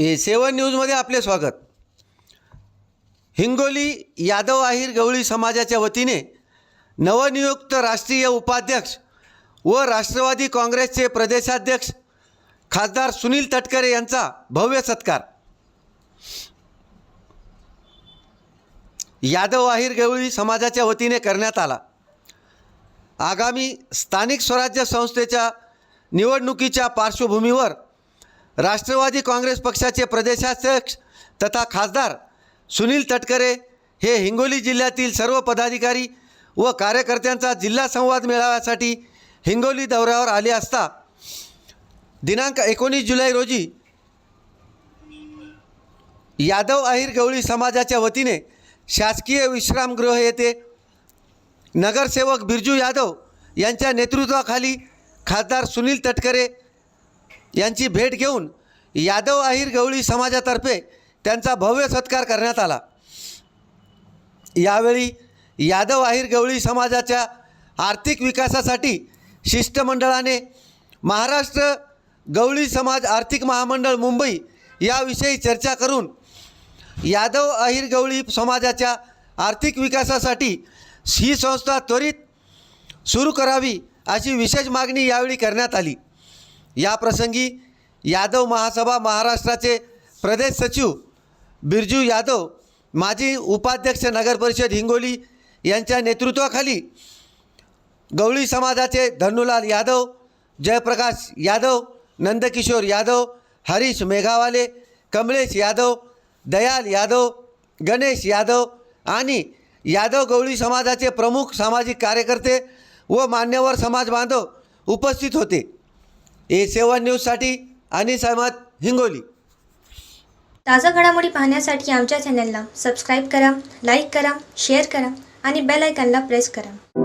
ए सेवन न्यूजमध्ये आपले स्वागत. हिंगोली यादव आहिर गवळी समाजाच्या वतीने नवनियुक्त राष्ट्रीय उपाध्यक्ष व राष्ट्रवादी काँग्रेसचे प्रदेशाध्यक्ष खासदार सुनील तटकरे यांचा भव्य सत्कार. यादव आहिर गवळी समाजाच्या वतीने करण्यात आला. आगामी स्थानिक स्वराज्य संस्थेच्या निवडणुकीच्या पार्श्वभूमीवर राष्ट्रवादी काँग्रेस पक्षाचे प्रदेशाध्यक्ष तथा खासदार सुनील तटकरे हे हिंगोली जिल्ह्यातील सर्व पदाधिकारी व कार्यकर्त्यांचा जिल्हा संवाद मेळाव्यासाठी हिंगोली दौऱ्यावर आले असता दिनांक एकोणीस जुलै रोजी यादव अहिर गवळी समाजाच्या वतीने शासकीय विश्रामगृह येथे नगरसेवक बिरजू यादव यांच्या नेतृत्वाखाली खासदार सुनील तटकरे यांची भेट घेऊन यादव आहिर गवळी समाजातर्फे त्यांचा भव्य सत्कार करण्यात आला. यावेळी यादव आहिर गवळी समाजाच्या आर्थिक विकासासाठी शिष्टमंडळाने महाराष्ट्र गवळी समाज आर्थिक महामंडळ मुंबई याविषयी चर्चा करून यादव आहिर गवळी समाजाच्या आर्थिक विकासासाठी ही संस्था त्वरित सुरू करावी अशी विशेष मागणी यावेळी करण्यात आली. याप्रसंगी यादव महासभा महाराष्ट्राचे प्रदेश सचिव बिरजू यादव माजी उपाध्यक्ष नगरपरिषद हिंगोली यांच्या नेतृत्वाखाली गवळी समाजाचे धनुलाल यादव जयप्रकाश यादव नंदकिशोर यादव हरीश मेघावाले कमलेश यादव दयाल यादव गणेश यादव आणि यादव गवळी समाजाचे प्रमुख सामाजिक कार्यकर्ते व मान्यवर समाज बांधव उपस्थित होते. ए सेवन न्यूजसाठी अनिस अहमद हिंगोली. ताज्या घडामोडी पाहण्यासाठी आमच्या चॅनलला सबस्क्राईब करा लाईक करा शेअर करा आणि बेल आयकॉनला प्रेस करा.